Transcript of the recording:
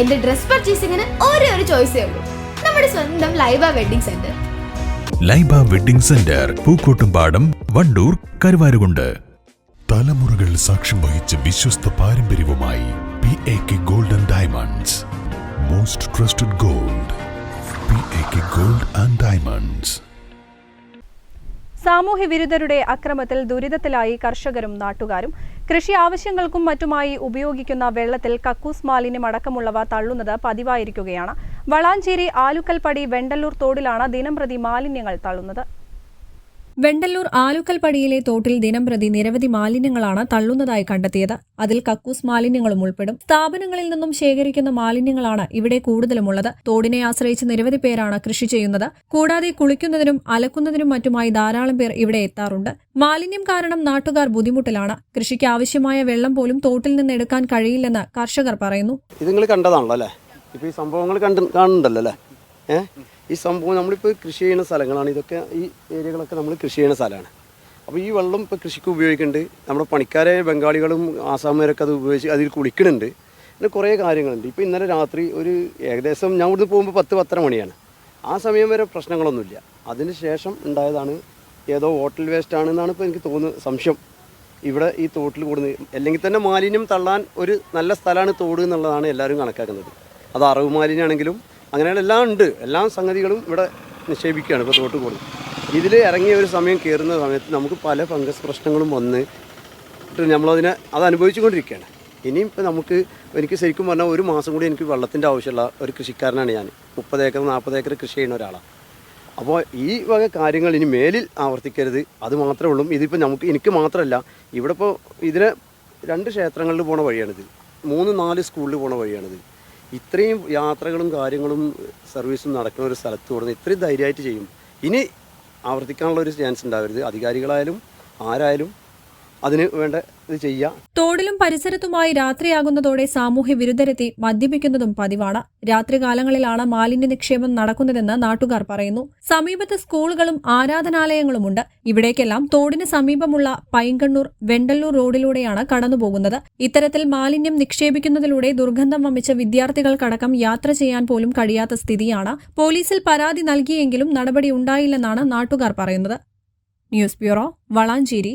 എന്റെ ഡ്രസ് പർച്ചേസിംഗിന് ഒരേ ഒരു ചോയ്സേ ഉള്ളൂ. നമ്മുടെ സ്വന്തം Laiba wedding centre. Laiba wedding centre Pookkottumpadam Wandoor Karuvarakundu. തലമുറകൾ സാക്ഷ്യം വഹിച്ച വിശ്വസ്ത പാരമ്പര്യവുമായി P A K gold and diamonds most trusted gold P A K gold and diamonds സാമൂഹ്യ വിരുദ്ധരുടെ അക്രമത്തിൽ ദുരിതത്തിലായി കർഷകരും നാട്ടുകാരും കൃഷി ആവശ്യങ്ങൾക്കും മറ്റുമായി ഉപയോഗിക്കുന്ന വെള്ളത്തിൽ കക്കൂസ് മാലിന്യം അടക്കമുള്ളവ തള്ളുന്നത് പതിവായിരിക്കുകയാണ്. വളാഞ്ചേരി ആലുക്കൽപ്പടി വെണ്ടല്ലൂർ തോടിലാണ് ദിനംപ്രതി മാലിന്യങ്ങൾ തള്ളുന്നത്. വെണ്ടല്ലൂർ ആലുക്കൽപ്പടിയിലെ തോട്ടിൽ ദിനംപ്രതി നിരവധി മാലിന്യങ്ങളാണ് തള്ളുന്നതായി കണ്ടെത്തിയത്. അതിൽ കക്കൂസ് മാലിന്യങ്ങളും ഉൾപ്പെടും. സ്ഥാപനങ്ങളിൽ നിന്നും ശേഖരിക്കുന്ന മാലിന്യങ്ങളാണ് ഇവിടെ കൂടുതലുമുള്ളത്. തോടിനെ ആശ്രയിച്ച് നിരവധി പേരാണ് കൃഷി ചെയ്യുന്നത്. കൂടാതെ കുളിക്കുന്നതിനും അലക്കുന്നതിനും മറ്റുമായി ധാരാളം പേർ ഇവിടെ എത്താറുണ്ട്. മാലിന്യം കാരണം നാട്ടുകാർ ബുദ്ധിമുട്ടിലാണ്. കൃഷിക്ക് ആവശ്യമായ വെള്ളം പോലും തോട്ടിൽ നിന്ന് എടുക്കാൻ കഴിയില്ലെന്ന് കർഷകർ പറയുന്നു. ഇത് നിങ്ങൾ കണ്ടതാണല്ലോ അല്ലേ? ഇപ്പൊ ഈ സംഭവങ്ങൾ കണ്ടു കാണുന്നുണ്ടല്ലോ അല്ലേ? ഈ സംഭവം നമ്മളിപ്പോൾ കൃഷി ചെയ്യുന്ന സ്ഥലങ്ങളാണ്. ഇതൊക്കെ ഈ ഏരിയകളൊക്കെ നമ്മൾ കൃഷി ചെയ്യുന്ന സ്ഥലമാണ്. അപ്പോൾ ഈ വെള്ളം ഇപ്പോൾ കൃഷിക്ക് ഉപയോഗിക്കുന്നുണ്ട് നമ്മുടെ പണിക്കാരെ ബംഗാളികളും ആസാമുകാരൊക്കെ അത് ഉപയോഗിച്ച് അതിൽ കുളിക്കുന്നുണ്ട് പിന്നെ കുറേ കാര്യങ്ങളുണ്ട്. ഇപ്പോൾ ഇന്നലെ രാത്രി ഒരു ഏകദേശം ഞാൻ ഇവിടുന്ന് പോകുമ്പോൾ പത്ത് പത്തര മണിയാണ്. ആ സമയം വരെ പ്രശ്നങ്ങളൊന്നുമില്ല. അതിന് ശേഷം ഉണ്ടായതാണ് ഏതോ ഹോട്ടൽ വേസ്റ്റ് ആണെന്നാണ് ഇപ്പോൾ എനിക്ക് തോന്നുന്നത് സംശയം. ഇവിടെ ഈ തോട്ടിൽ കൂടുന്നത് അല്ലെങ്കിൽ തന്നെ മാലിന്യം തള്ളാൻ ഒരു നല്ല സ്ഥലമാണ് തോട് എന്നുള്ളതാണ് എല്ലാവരും കണക്കാക്കുന്നത്. അത് അറവ് മാലിന്യമാണെങ്കിലും അങ്ങനെയുള്ള എല്ലാം ഉണ്ട്. എല്ലാ സംഗതികളും ഇവിടെ നിക്ഷേപിക്കുകയാണ് ഇപ്പോൾ തോട്ട് കൂടുന്നത് ഇതിൽ ഇറങ്ങിയ ഒരു സമയം കയറുന്ന സമയത്ത് നമുക്ക് പല ഫംഗസ് പ്രശ്നങ്ങളും വന്ന് നമ്മളതിനെ അത് അനുഭവിച്ചുകൊണ്ടിരിക്കുകയാണ്. ഇനിയും ഇപ്പോൾ നമുക്ക് എനിക്ക് ശരിക്കും പറഞ്ഞാൽ ഒരു മാസം കൂടി എനിക്ക് വെള്ളത്തിന്റെ ആവശ്യമുള്ള ഒരു കൃഷിക്കാരനാണ് ഞാൻ മുപ്പത് ഏക്കർ നാൽപ്പത് ഏക്കർ കൃഷി ചെയ്യുന്ന ഒരാളാണ് അപ്പോൾ ഈ വക കാര്യങ്ങൾ ഇനി മേലിൽ ആവർത്തിക്കരുത്. അത് മാത്രമേ ഉള്ളൂ. ഇതിപ്പോൾ നമുക്ക് എനിക്ക് മാത്രമല്ല ഇവിടെ ഇപ്പോൾ ഇതിനെ രണ്ട് ക്ഷേത്രങ്ങളിൽ പോണ വഴിയാണിത്. മൂന്ന് നാല് സ്കൂളിൽ പോണ വഴിയാണിത്. ഇത്രയും യാത്രകളും കാര്യങ്ങളും സർവീസും നടക്കുന്ന ഒരു സ്ഥലത്ത് കൊടുത്ത് ഇത്രയും ധൈര്യമായിട്ട് ചെയ്യും. ഇനി ആവർത്തിക്കാനുള്ള ഒരു ചാൻസ് ഉണ്ടാവരുത്. അധികാരികളായാലും ആരായാലും അതിന് വേണ്ട ഇത് ചെയ്യുക തോടിലും പരിസരത്തുമായി രാത്രിയാകുന്നതോടെ സാമൂഹ്യ വിരുദ്ധരെത്തി മദ്യപിക്കുന്നതും പതിവാണ്. രാത്രികാലങ്ങളിലാണ് മാലിന്യ നിക്ഷേപം നടക്കുന്നതെന്ന് നാട്ടുകാർ പറയുന്നു. സമീപത്ത് സ്കൂളുകളും ആരാധനാലയങ്ങളുമുണ്ട്. ഇവിടേക്കെല്ലാം തോടിന് സമീപമുള്ള പൈങ്കണ്ണൂർ വെണ്ടല്ലൂർ റോഡിലൂടെയാണ് കടന്നുപോകുന്നത്. ഇത്തരത്തിൽ മാലിന്യം നിക്ഷേപിക്കുന്നതിലൂടെ ദുർഗന്ധം വമിച്ച വിദ്യാർത്ഥികൾക്കടക്കം യാത്ര ചെയ്യാൻ പോലും കഴിയാത്ത സ്ഥിതിയാണ്. പോലീസിൽ പരാതി നൽകിയെങ്കിലും നടപടി ഉണ്ടായില്ലെന്നാണ് നാട്ടുകാർ പറയുന്നത്. News bureau Valanchery.